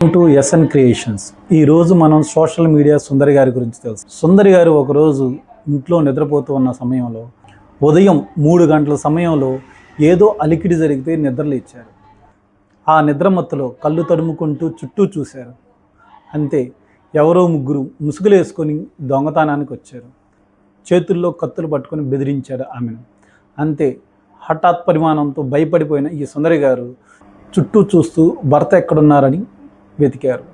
To SN creations ఈ రోజు మనం సోషల్ మీడియా సుందరి గారి గురించి తెలుసు. సుందరి గారు ఒకరోజు ఇంట్లో నిద్రపోతూ ఉన్న సమయంలో ఉదయం మూడు గంటల సమయంలో ఏదో అలికిడి జరిగితే నిద్రలేచారు ఆ నిద్రమత్తులో కళ్ళు తడుముకుంటూ చుట్టూ చూశారు. అంతే ఎవరో ముగ్గురు ముసుగులు వేసుకొని దొంగతనానికి వచ్చారు. చేతుల్లో కత్తులు పట్టుకొని బెదిరించాడు ఆమెను. అంతే హఠాత్ పరిమాణంతో భయపడిపోయిన ఈ సుందరి గారు చుట్టూ చూస్తూ భర్త ఎక్కడున్నారని వెతికారు.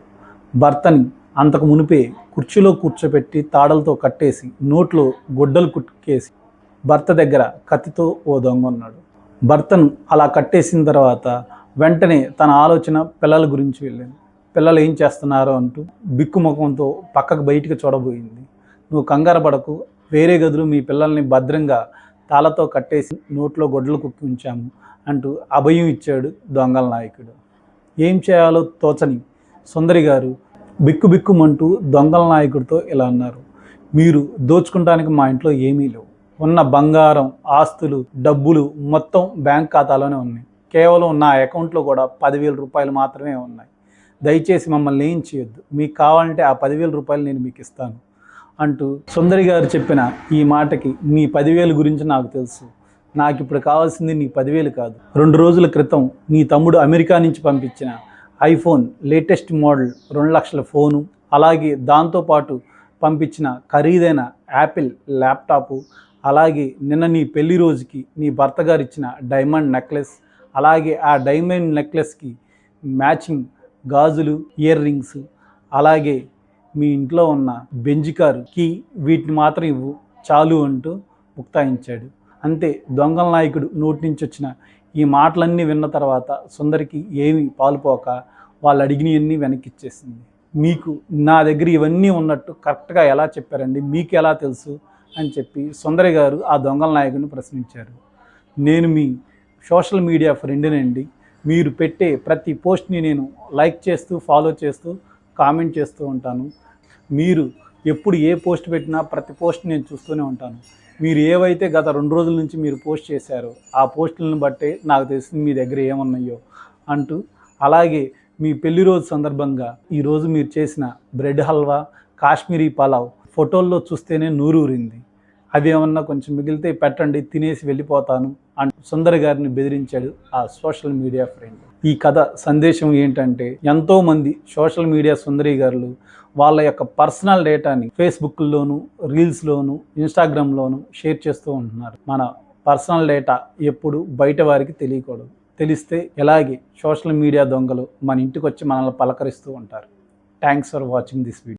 భర్తని అంతకు మునిపే కుర్చీలో కూర్చోబెట్టి తాడలతో కట్టేసి నోట్లో గొడ్డలు కుట్టుకేసి భర్త దగ్గర కత్తితో ఓ దొంగ ఉన్నాడు. భర్తను అలా కట్టేసిన తర్వాత వెంటనే తన ఆలోచన పిల్లల గురించి వెళ్ళింది. పిల్లలు ఏం చేస్తున్నారో అంటూ బిక్కుముఖంతో పక్కకు బయటికి చూడబోయింది. నువ్వు కంగారు పడకు. వేరే గదులు మీ పిల్లల్ని భద్రంగా తాళతో కట్టేసి నోట్లో గొడ్డలు కుక్కి ఉంచాము అంటూ అభయం ఇచ్చాడు దొంగల నాయకుడు. ఏం చేయాలో తోచని సుందరి గారు బిక్కు బిక్కుమంటూ దొంగల నాయకుడితో ఇలా అన్నారు. మీరు దోచుకుంటానికి మా ఇంట్లో ఏమీ లేవు. ఉన్న బంగారం ఆస్తులు డబ్బులు మొత్తం బ్యాంక్ ఖాతాలోనే ఉన్నాయి. కేవలం నా అకౌంట్లో కూడా పదివేల రూపాయలు మాత్రమే ఉన్నాయి. దయచేసి మమ్మల్ని ఏం చేయొద్దు. మీకు కావాలంటే ఆ పదివేల రూపాయలు నేను మీకు ఇస్తాను అంటూ సుందరి గారు చెప్పిన ఈ మాటకి నీ పదివేలు గురించి నాకు తెలుసు. నాకు ఇప్పుడు కావాల్సింది నీ పదివేలు కాదు. రెండు రోజుల క్రితం నీ తమ్ముడు అమెరికా నుంచి పంపించిన ఐఫోన్ లేటెస్ట్ మోడల్ రెండు లక్షల ఫోను అలాగే దాంతోపాటు పంపించిన ఖరీదైన యాపిల్ ల్యాప్టాపు అలాగే నిన్న నీ పెళ్ళి రోజుకి నీ భర్త గారు ఇచ్చిన డైమండ్ నెక్లెస్ అలాగే ఆ డైమండ్ నెక్లెస్కి మ్యాచింగ్ గాజులు ఇయర్ రింగ్స్ అలాగే మీ ఇంట్లో ఉన్న బెంజ్ కారుకి వీటిని మాత్రం ఇవ్వు చాలు అంటూ ముక్తాయించాడు. అంతే దొంగల నాయకుడు నోటి నుంచి వచ్చిన ఈ మాటలన్నీ విన్న తర్వాత సుందరికి ఏమి పాలుపోక వాళ్ళు అడిగినవన్నీ వెనక్కిచ్చేసింది. మీకు నా దగ్గర ఇవన్నీ ఉన్నట్టు కరెక్ట్గా ఎలా చెప్పారండి? మీకు ఎలా తెలుసు? అని చెప్పి సుందరి గారు ఆ దొంగల నాయకుడిని ప్రశ్నించారు. నేను మీ సోషల్ మీడియా ఫ్రెండ్నండి మీరు పెట్టే ప్రతి పోస్ట్ని నేను లైక్ చేస్తూ ఫాలో చేస్తూ కామెంట్ చేస్తూ ఉంటాను. మీరు ఎప్పుడు ఏ పోస్ట్ పెట్టినా ప్రతి పోస్ట్ నేను చూస్తూనే ఉంటాను. మీరు ఏవైతే గత రెండు రోజుల నుంచి మీరు పోస్ట్ చేశారో ఆ పోస్టులను బట్టే నాకు తెలిసింది మీ దగ్గర ఏమున్నాయో అంటూ అలాగే మీ పెళ్ళి రోజు సందర్భంగా ఈరోజు మీరు చేసిన బ్రెడ్ హల్వా కాశ్మీరీ పలావ్ ఫోటోల్లో చూస్తేనే నూరూరింది. అవి ఏమన్నా కొంచెం మిగిలితే పెట్టండి తినేసి వెళ్ళిపోతాను. అండ్ సుందర్ గారిని బెదిరించాడు ఆ సోషల్ మీడియా ఫ్రెండ్. ఈ కథ సందేశం ఏంటంటే ఎంతోమంది సోషల్ మీడియా సుందరి గారులు వాళ్ళ యొక్క పర్సనల్ డేటాని ఫేస్బుక్లోను రీల్స్లోను ఇన్స్టాగ్రామ్లోను షేర్ చేస్తూ ఉంటున్నారు. మన పర్సనల్ డేటా ఎప్పుడు బయట వారికి తెలియకూడదు. తెలిస్తే ఎలాగే సోషల్ మీడియా దొంగలు మన ఇంటికి వచ్చి మనల్ని పలకరిస్తూ ఉంటారు. Thanks for watching this video.